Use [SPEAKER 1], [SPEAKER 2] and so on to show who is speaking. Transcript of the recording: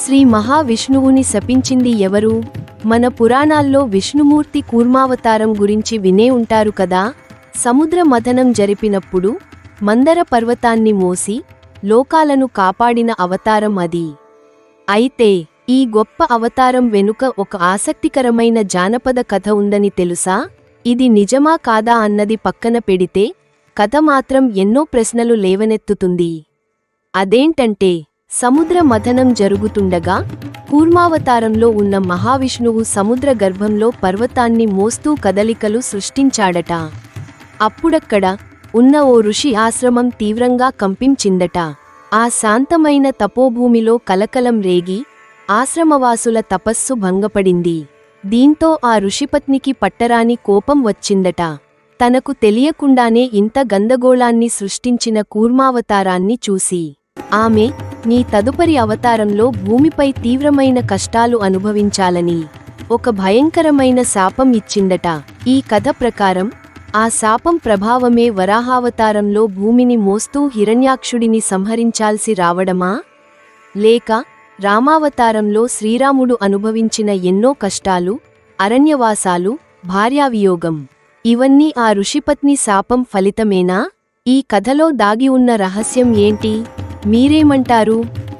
[SPEAKER 1] శ్రీ మహావిష్ణువుని శపించింది ఎవరు? మన పురాణాల్లో విష్ణుమూర్తి కూర్మావతారం గురించి వినే ఉంటారు కదా? సముద్ర మథనం జరిపినప్పుడు మందర పర్వతాన్ని మోసి లోకాలను కాపాడిన అవతారం అది. అయితే ఈ గొప్ప అవతారం వెనుక ఒక ఆసక్తికరమైన జానపద కథ ఉందని తెలుసా? ఇది నిజమా కాదా అన్నది పక్కన పెడితే కథ మాత్రం ఎన్నో ప్రశ్నలు లేవనెత్తుతుంది. అదేంటంటే సముద్ర మథనం జరుగుతుండగా కూర్మావతారంలో ఉన్న మహావిష్ణువు సముద్ర గర్భంలో పర్వతాన్ని మోస్తూ కదలికలు సృష్టించాడట. అప్పుడక్కడ ఉన్న ఓ ఋషి ఆశ్రమం తీవ్రంగా కంపించిందట. ఆ శాంతమైన తపోభూమిలో కలకలం రేగి ఆశ్రమవాసుల తపస్సు భంగపడింది. దీంతో ఆ ఋషిపత్నికి పట్టరాని కోపం వచ్చిందట. తనకు తెలియకుండానే ఇంత గందగోళాన్ని సృష్టించిన కూర్మావతారాన్ని చూసి ఆమె నీ తదుపరి అవతారంలో భూమిపై తీవ్రమైన కష్టాలు అనుభవించాలని ఒక భయంకరమైన శాపం ఇచ్చిందట. ఈ కథ ప్రకారం ఆ శాపం ప్రభావమే వరాహావతారంలో భూమిని మోస్తూ హిరణ్యాక్షుడిని సంహరించాల్సి రావడమా? లేక రామావతారంలో శ్రీరాముడు అనుభవించిన ఎన్నో కష్టాలు అరణ్యవాసాలు భార్యావియోగం ఇవన్నీ ఆ ఋషిపత్ని శాపం ఫలితమేనా? ఈ కథలో దాగి ఉన్న రహస్యం ఏంటి? మీరేమంటారు?